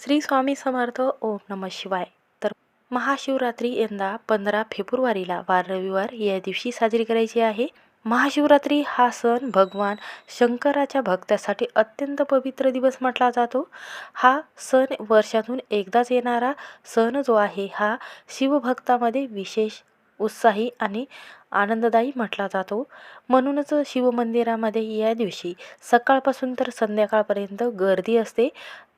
श्री स्वामी समर्थ ओम नम शिवाय. तर महाशिवरात्री यंदा पंधरा फेब्रुवारीला वार रविवार या दिवशी साजरी करायची आहे. महाशिवरात्री हा सण भगवान शंकराच्या भक्तासाठी अत्यंत पवित्र दिवस म्हटला जातो. हा सण वर्षातून एकदाच येणारा सण जो आहे हा शिवभक्तामध्ये विशेष उत्साही आणि आनंददायी म्हटला जातो. म्हणूनच शिवमंदिरामध्ये या दिवशी सकाळपासून तर संध्याकाळपर्यंत गर्दी असते.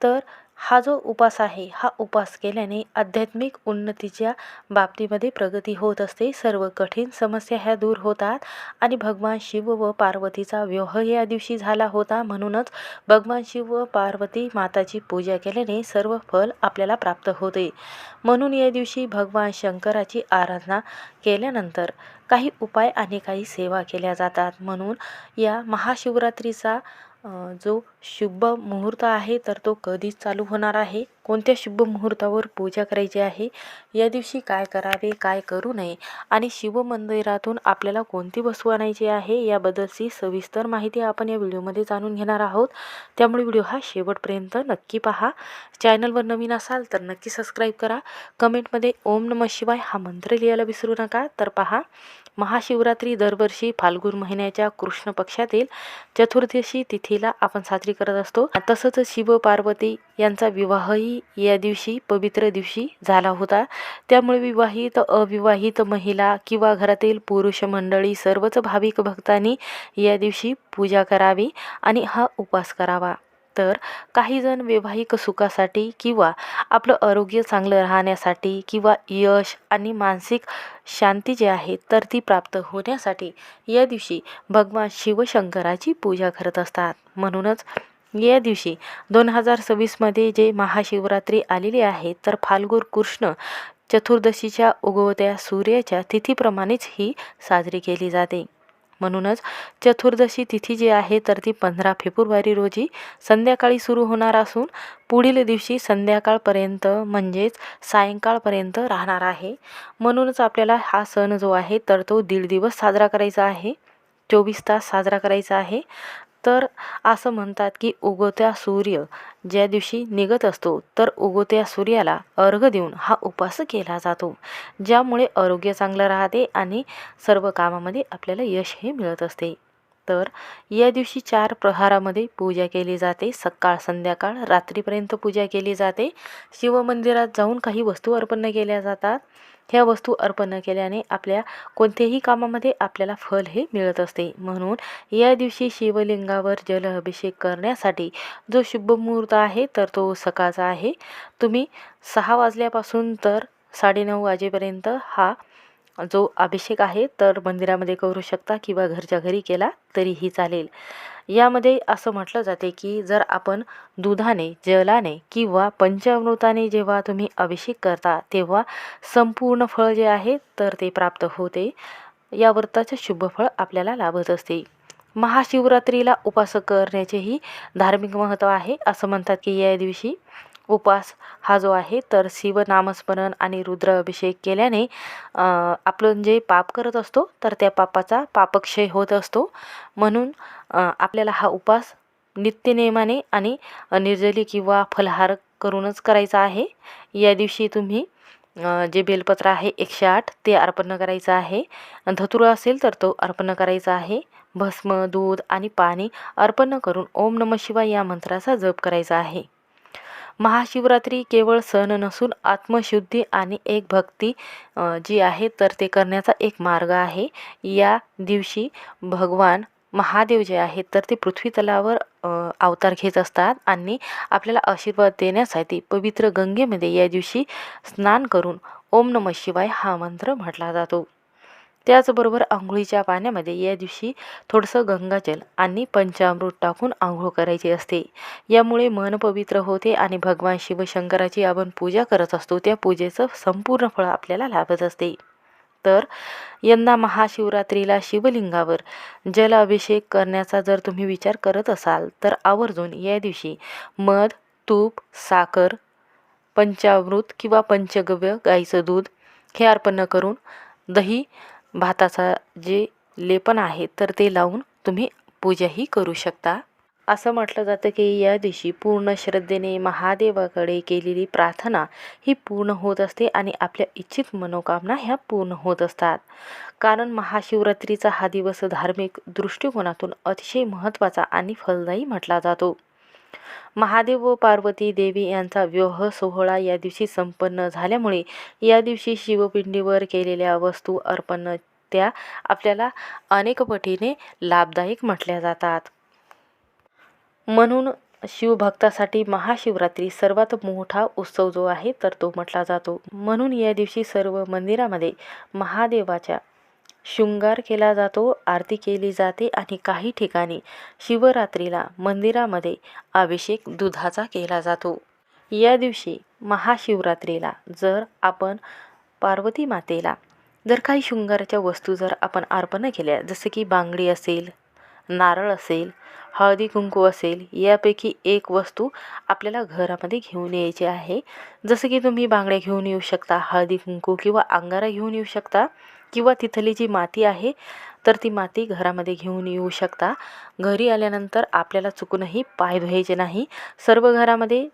तर हा जो उपास आहे हा उपास केल्याने आध्यात्मिक उन्नतीच्या बाबतीमध्ये प्रगती होत असते. सर्व कठीण समस्या ह्या दूर होतात आणि भगवान शिव व पार्वतीचा विवाह या दिवशी झाला होता. म्हणूनच भगवान शिव व पार्वती माताची पूजा केल्याने सर्व फल आपल्याला प्राप्त होते. म्हणून या दिवशी भगवान शंकराची आराधना केल्यानंतर काही उपाय आणि काही सेवा केल्या जातात. म्हणून या महाशिवरात्रीचा जो शुभ मुहूर्त आहे तर तो कधीच चालू होणार आहे. कोणत्या शुभ मुहूर्तावर पूजा करायची आहे? या दिवशी काय करावे काय करू नये? आणि शिवमंदिरातून आपल्याला कोणती वस्तू आणायची आहे याबद्दलची सविस्तर माहिती आपण या व्हिडिओमध्ये जाणून घेणार आहोत. त्यामुळे व्हिडिओ हा शेवटपर्यंत नक्की पहा. चॅनलवर नवीन असाल तर नक्की सबस्क्राईब करा. कमेंटमध्ये ओम नम शिवाय हा मंत्र लिहायला विसरू नका तर पहा. महाशिवरात्री दरवर्षी फाल्गुन महिन्याच्या कृष्ण पक्षातील चतुर्दशी तारखेला आपण साजरी करत असतो. तसंच शिव पार्वती यांचा विवाहही या दिवशी पवित्र दिवशी झाला होता. त्यामुळे विवाहित अविवाहित महिला किंवा घरातील पुरुष मंडळी सर्वच भाविक भक्तांनी या दिवशी पूजा करावी आणि हा उपवास करावा. तर काहीजण वैवाहिक सुखासाठी किंवा आपलं आरोग्य चांगलं राहण्यासाठी किंवा यश आणि मानसिक शांती जी आहे तर ती प्राप्त होण्यासाठी या दिवशी भगवान शिवशंकराची पूजा करत असतात. म्हणूनच या दिवशी दोन हजार सव्वीसमध्ये जे महाशिवरात्री आलेली आहे तर फाल्गुन कृष्ण चतुर्दशीच्या उगवत्या सूर्याच्या तिथीप्रमाणेच ही साजरी केली जाते. म्हणूनच चतुर्दशी तिथी जी आहे तर ती पंधरा फेब्रुवारी रोजी संध्याकाळी सुरू होणार असून पुढील दिवशी संध्याकाळपर्यंत म्हणजेच सायंकाळपर्यंत राहणार आहे. म्हणूनच आपल्याला हा सण जो आहे तर तो दीड दिवस साजरा करायचा आहे. चोवीस तास साजरा करायचा आहे. तर असं म्हणतात की उगवत्या सूर्य ज्या दिवशी निघत असतो तर उगवत्या सूर्याला अर्घ देऊन हा उपास केला जातो ज्यामुळे आरोग्य चांगलं राहते आणि सर्व कामामध्ये आपल्याला यश हे मिळत असते. तर या दिवशी चार प्रहारामध्ये पूजा केली जाते सकाळ संध्याकाळ रात्रीपर्यंत पूजा केली जाते. शिवमंदिरात जाऊन काही वस्तू अर्पण केल्या जातात. ह्या वस्तू अर्पण केल्याने आपल्या कोणत्याही कामामध्ये आपल्याला फल हे मिळत असते. म्हणून या दिवशी शिवलिंगावर जल अभिषेक करण्यासाठी जो शुभ मुहूर्त आहे तर तो सकाळचा आहे. तुम्ही सहा वाजल्यापासून तर साडेनऊ वाजेपर्यंत हा जो अभिषेक आहे तर मंदिरामध्ये करू शकता किंवा घरच्या घरी केला तरीही चालेल. यामध्ये असं म्हटलं जाते की जर आपण दुधाने जलाने किंवा पंचामृताने जेव्हा तुम्ही अभिषेक करता तेव्हा संपूर्ण फळ जे आहे तर ते प्राप्त होते. या व्रताचे शुभफळ आपल्याला लाभत असते. महाशिवरात्रीला उपास करण्याचेही धार्मिक महत्त्व आहे असं म्हणतात की या दिवशी. उपास हा जो आहे तर शिवनामस्मरण आणि रुद्र अभिषेक केल्याने आपलं जे पाप करत असतो तर त्या पापाचा पापक्षय होत असतो. म्हणून आपल्याला हा उपास नित्यनियमाने आणि निर्जली किंवा फलहार करूनच करायचा आहे. या दिवशी तुम्ही जे बेलपत्र आहे एकशे आठ ते अर्पण करायचं आहे. धतुरा असेल तर तो अर्पण करायचा आहे. भस्म दूध आणि पाणी अर्पण करून ओम नम शिवाय या मंत्राचा जप करायचा आहे. महाशिवरात्री केवळ सण नसून आत्मशुद्धी आणि एक भक्ती जी आहे तर ते करण्याचा एक मार्ग आहे. या दिवशी भगवान महादेव जे आहेत तर ते पृथ्वी तलावर अवतार घेत असतात आणि आपल्याला आशीर्वाद देण्यासाठी पवित्र गंगेमध्ये या दिवशी स्नान करून ओम नम शिवाय हा मंत्र म्हटला जातो. त्याचबरोबर आंघोळीच्या पाण्यामध्ये या दिवशी थोडंसं गंगाजल आणि पंचामृत टाकून आंघोळ करायची असते. यामुळे मन पवित्र होते आणि भगवान शिवशंकराची आपण पूजा करत असतो. त्या पूजेचं संपूर्ण फळ आपल्याला लाभत असते. तर यंदा महाशिवरात्रीला शिवलिंगावर जल अभिषेक करण्याचा जर तुम्ही विचार करत असाल तर आवर्जून या दिवशी मध तूप साखर पंचामृत किंवा पंचगव्य गाईचं दूध हे अर्पण करून दही भाताचा जे लेपन आहे तर ते लावून तुम्ही पूजाही करू शकता. असं म्हटलं जातं की या दिवशी पूर्ण श्रद्धेने महादेवाकडे केलेली प्रार्थना ही पूर्ण होत असते आणि आपल्या इच्छित मनोकामना ह्या पूर्ण होत असतात. कारण महाशिवरात्रीचा हा दिवस धार्मिक दृष्टिकोनातून अतिशय महत्त्वाचा आणि फलदायी म्हटला जातो. महादेव व पार्वती देवी यांचा विवाह सोहळा या दिवशी संपन्न झाल्यामुळे या दिवशी शिवपिंडीवर केलेल्या वस्तू अर्पण त्या आपल्याला अनेक पटीने लाभदायक म्हटल्या जातात. म्हणून शिवभक्तासाठी महाशिवरात्री सर्वात मोठा उत्सव जो आहे तर तो म्हटला जातो. म्हणून या दिवशी सर्व मंदिरामध्ये महादेवाच्या शृंगार केला जातो आरती केली जाते आणि काही ठिकाणी शिवरात्रीला मंदिरामध्ये अभिषेक दुधाचा केला जातो. या दिवशी महाशिवरात्रीला जर आपण पार्वती मातेला जर काही शृंगाराच्या वस्तू जर आपण अर्पण केल्या जसं की बांगडी असेल नारळ असेल हळदी कुंकू असेल यापैकी एक वस्तू आपल्याला घरामध्ये घेऊन यायची आहे. जसं की तुम्ही बांगड्या घेऊन येऊ शकता हळदी कुंकू किंवा अंगारा घेऊन येऊ शकता. किंवा तिथली जी माती आहे तर ती माती घरामध्ये घेऊन येऊ शकता. घरी आल्यानंतर आपल्याला चुकूनही पाय धुवायचे नाही. सर्व घरामध्ये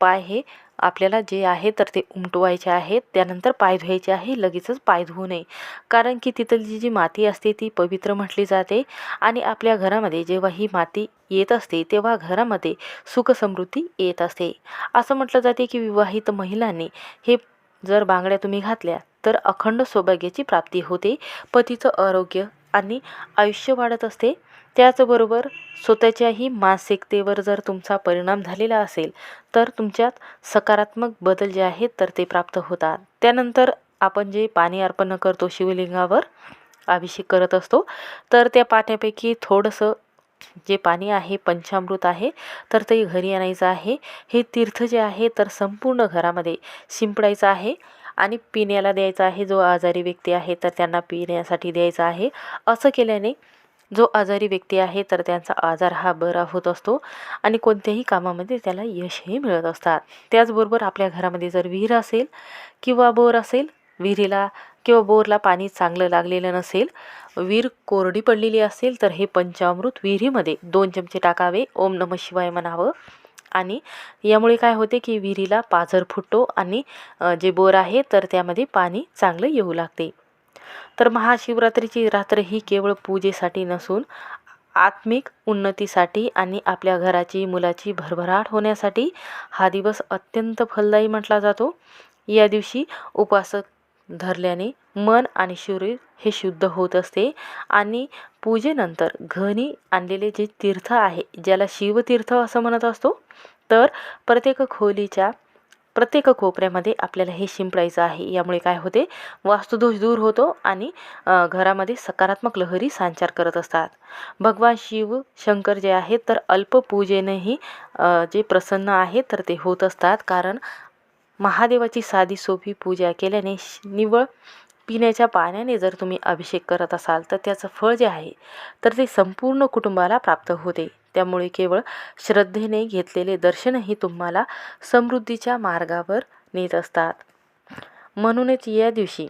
पाय हे आपल्याला जे आहे तर ते उमटवायचे आहेत. त्यानंतर पाय धुवायचे आहे लगेचच पाय धुवू नये. कारण की तिथली जी माती असते ती पवित्र म्हटली जाते. आणि आपल्या घरामध्ये जेव्हा ही माती येत असते तेव्हा घरामध्ये सुखसमृद्धी येत असते. असं म्हटलं जाते की विवाहित महिलांनी हे जर बांगड्या तुम्ही घातल्या तर अखंड सौभाग्याची प्राप्ती होते. पतीचं आरोग्य आणि आयुष्य वाढत असते. त्याचबरोबर स्वतःच्याही मानसिकतेवर जर तुमचा परिणाम झालेला असेल तर तुमच्यात सकारात्मक बदल जे आहेत तर ते प्राप्त होतात. त्यानंतर आपण जे पाणी अर्पण करतो शिवलिंगावर अभिषेक करत असतो तर त्या पाण्यापैकी थोडंसं जे पाणी आहे पंचामृत आहे तर ते घरी आणायचं आहे. हे तीर्थ जे आहे तर संपूर्ण घरामध्ये शिंपडायचं आहे. आणि पिण्याला द्यायचा आहे. जो आजारी व्यक्ती आहे तर त्यांना पिण्यासाठी द्यायचा आहे. असं केल्याने जो आजारी व्यक्ती आहे तर त्यांचा आजार हा बरा होत असतो आणि कोणत्याही कामामध्ये त्याला यशही मिळत असतात. त्याचबरोबर आपल्या घरामध्ये जर विहीर असेल किंवा बोर असेल विहिरीला किंवा बोरला पाणी चांगलं लागलेलं नसेल विहीर कोरडी पडलेली असेल तर हे पंचामृत विहिरीमध्ये दोन चमचे टाकावे. ओम नम शिवाय म्हणावं. आणि यामुळे काय होते की विहिरीला पाझर फुटतो आणि जे बोर आहे तर त्यामध्ये पाणी चांगलं येऊ लागते. तर महाशिवरात्रीची रात्र ही केवळ पूजेसाठी नसून आत्मिक उन्नतीसाठी आणि आपल्या घराची मुलाची भरभराट होण्यासाठी हा दिवस अत्यंत फलदायी म्हटला जातो. या दिवशी उपासक धरल्याने मन आणि शरीर हे शुद्ध होत असते आणि पूजेनंतर घनी आणलेले जे तीर्थ आहे ज्याला शिवतीर्थ असं म्हणत असतो तर प्रत्येक खोलीच्या प्रत्येक कोपऱ्यामध्ये आपल्याला हे शिंपडायचं आहे. यामुळे काय होते? वास्तुदोष दूर होतो आणि घरामध्ये सकारात्मक लहरी संचार करत असतात. भगवान शिव शंकर जे आहेत तर अल्पपूजेनेही जे प्रसन्न आहे तर ते होत असतात. कारण महादेवाची साधी सोपी पूजा केल्याने निवळ पिण्याच्या पाण्याने जर तुम्ही अभिषेक करत असाल तर त्याचं फळ जे आहे तर ते संपूर्ण कुटुंबाला प्राप्त होते. त्यामुळे केवळ श्रद्धेने घेतलेले दर्शनही तुम्हाला समृद्धीच्या मार्गावर नेत असतात. म्हणूनच या दिवशी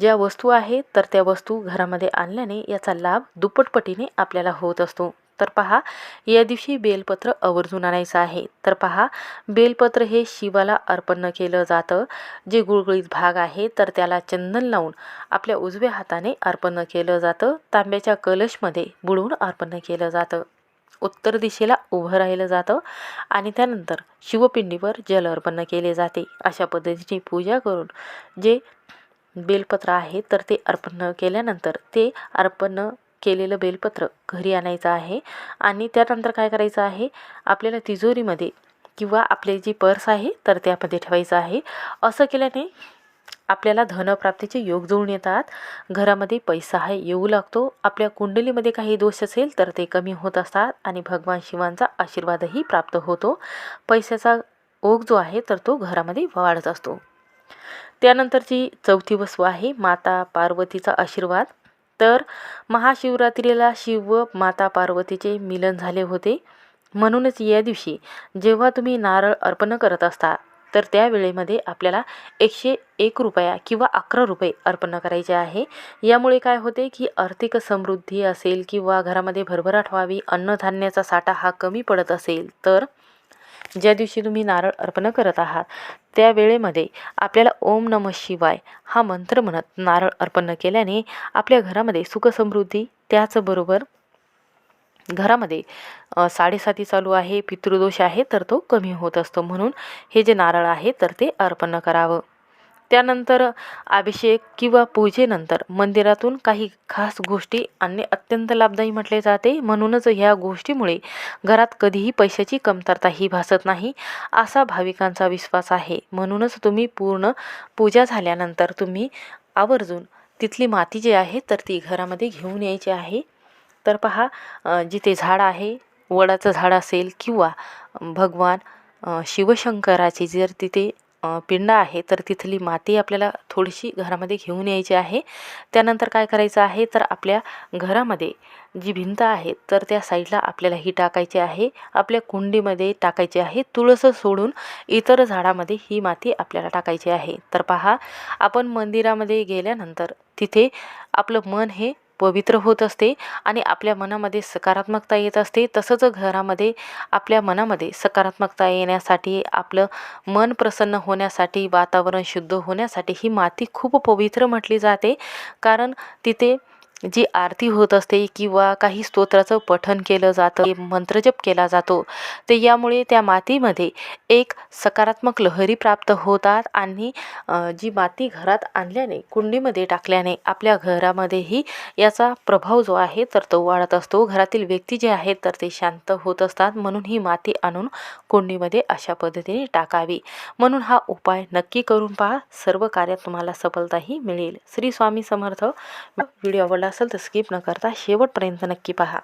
ज्या वस्तू आहेत तर त्या वस्तू घरामध्ये आणल्याने याचा लाभ दुप्पटपटीने आपल्याला होत असतो. तर पहा या दिवशी बेलपत्र आवर्जून आणायचं आहे. तर पहा बेलपत्र हे शिवाला अर्पण केलं जातं. जे गुळगुळीत भाग आहे तर त्याला चंदन लावून आपल्या उजव्या हाताने अर्पण केलं जातं. तांब्याच्या कलशमध्ये बुडवून अर्पण केलं जातं. उत्तर दिशेला उभं राहिलं जातं आणि त्यानंतर शिवपिंडीवर जल अर्पण केले जाते. अशा पद्धतीची पूजा करून जे बेलपत्र आहे तर ते अर्पण केल्यानंतर ते अर्पण केलेलं बेलपत्र घरी आणायचं आहे. आणि त्यानंतर काय करायचं आहे? आपल्याला तिजोरीमध्ये किंवा आपले जी पर्स आहे तर त्यामध्ये ठेवायचं आहे. असं केल्याने आपल्याला धनप्राप्तीचे योग जुळून येतात. घरामध्ये पैसा हा येऊ लागतो. आपल्या कुंडलीमध्ये काही दोष असेल तर ते कमी होत असतात आणि भगवान शिवांचा आशीर्वादही प्राप्त होतो. पैशाचा ओघ जो आहे तर तो घरामध्ये वाढत असतो. त्यानंतरची चौथी वस्तू आहे माता पार्वतीचा आशीर्वाद. तर महाशिवरात्रीला शिव व माता पार्वतीचे मिलन झाले होते. म्हणूनच या दिवशी जेव्हा तुम्ही नारळ अर्पण करत असता तर त्या वेळेमध्ये आपल्याला एकशे एक रुपया किंवा अकरा रुपये अर्पण करायचे आहे. यामुळे काय होते की आर्थिक समृद्धी असेल किंवा घरामध्ये भरभराट व्हावी अन्नधान्याचा साठा हा कमी पडत असेल तर ज्या दिवशी तुम्ही नारळ अर्पण करत आहात त्या वेळेमध्ये आपल्याला ओम नम शिवाय हा मंत्र म्हणत नारळ अर्पण केल्याने आपल्या घरामध्ये सुखसमृद्धी त्याचबरोबर घरामध्ये साडेसाती चालू आहे पितृदोष आहे तर तो कमी होत असतो. म्हणून हे जे नारळ आहे तर ते अर्पण करावं. त्यानंतर अभिषेक किंवा पूजेनंतर मंदिरातून काही खास गोष्टी आणणे अत्यंत लाभदायी म्हटले जाते. म्हणूनच ह्या गोष्टीमुळे घरात कधीही पैशाची कमतरता ही भासत नाही असा भाविकांचा विश्वास आहे. म्हणूनच तुम्ही पूर्ण पूजा झाल्यानंतर तुम्ही आवर्जून तिथली माती जी आहे तर ती घरामध्ये घेऊन यायची आहे. तर पहा जिथे झाड आहे वडाचं झाड असेल किंवा भगवान शिवशंकराची जर तिथे पिंड आहे तर तिथली माती आपल्याला थोडीशी घरामध्ये घेऊन यायची आहे. त्यानंतर काय करायचं आहे तर आपल्या घरामध्ये जी भिंत आहे तर त्या साईडला आपल्याला ही टाकायची आहे. आपल्या कुंडीमध्ये टाकायची आहे. तुळस सोडून इतर झाडामध्ये ही माती आपल्याला टाकायची आहे. तर पहा आपण मंदिरामध्ये गेल्यानंतर तिथे आपलं मन हे पवित्र होत असते आणि आपल्या मनामध्ये सकारात्मकता येत असते. तसंच घरामध्ये आपल्या मनामध्ये सकारात्मकता येण्यासाठी आपलं मन प्रसन्न होण्यासाठी वातावरण शुद्ध होण्यासाठी ही माती खूप पवित्र म्हटली जाते. कारण तिथे जी आरती होत असते किंवा काही स्तोत्राचं पठन केलं जातं मंत्रजप केला जातो ते यामुळे त्या मातीमध्ये एक सकारात्मक लहरी प्राप्त होतात आणि जी माती घरात आणल्याने कुंडीमध्ये टाकल्याने आपल्या घरामध्येही याचा प्रभाव जो आहे तर तो वाढत असतो. घरातील व्यक्ती जे आहेत तर ते शांत होत असतात. म्हणून ही माती आणून कुंडीमध्ये अशा पद्धतीने टाकावी. म्हणून हा उपाय नक्की करून पहा. सर्व कार्यात तुम्हाला सफलताही मिळेल. श्री स्वामी समर्थ. व्हिडिओ आवडला असेल तर स्किप न करता शेवटपर्यंत नक्की पहा.